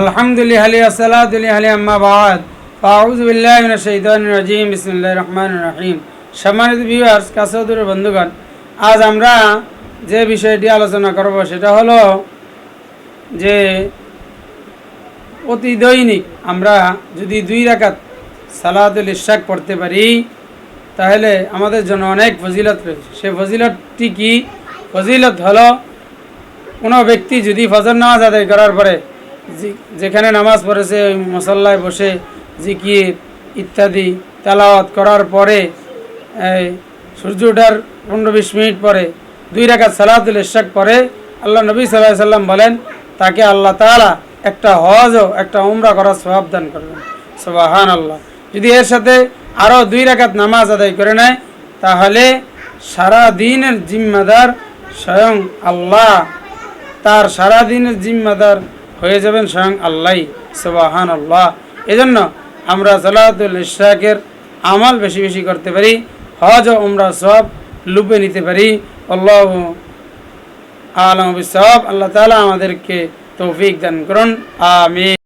আলহামদুলিল্লাহ আলী আসসালাদুল্লাহ আলী আম্মাবাদ ফাউজবিল্লাহ শহীদান রাজিম বিসমুল্লাহ রহমান রাহিম। সম্মানিত ভিউয়ার্স কাসদুর বন্ধুগণ, আজ আমরা যে বিষয়টি আলোচনা করব, সেটা হলো যে অতি দৈনিক আমরা যদি দুই রাকাত সালাদুল ইশাক পড়তে পারি, তাহলে আমাদের জন্য অনেক ফজিলত রয়েছে। সে ফজিলতটি কি? ফজিলত হলো কোনো ব্যক্তি যদি ফজর নামাজ আদায় করার পরে যেখানে নামাজ পড়েছে, ওই মসল্লায় বসে জিকির, ইত্যাদি, তেলাওয়াত করার পরে সূর্য ওঠার পনেরো বিশ মিনিট পরে, দুই রাকাত সালাতুল ইশাক পরে আল্লাহ নবী সাল্লাহ সাল্লাম বলেন, তাকে আল্লাহ তাআলা একটা হজও একটা উমরা করার সওয়াব দান করবেন। সুবাহান আল্লাহ যদি এর সাথে আরও দুই রাকাত নামাজ আদায় করে নেয়, তাহলে সারা দিনের জিম্মাদার স্বয়ং আল্লাহ, তার সারাদিনের জিম্মাদার হয়ে যাবেন স্বয়ং আল্লাহ সবাহান আল্লাহ এজন্য আমরা সালাতুল ইশাকের আমাল বেশি বেশি করতে পারি, হজ ও উমরা সব লুপে নিতে পারি। আল্লাহ আলম সব আল্লাহ তালা আমাদেরকে তৌফিক দান করুন। আমি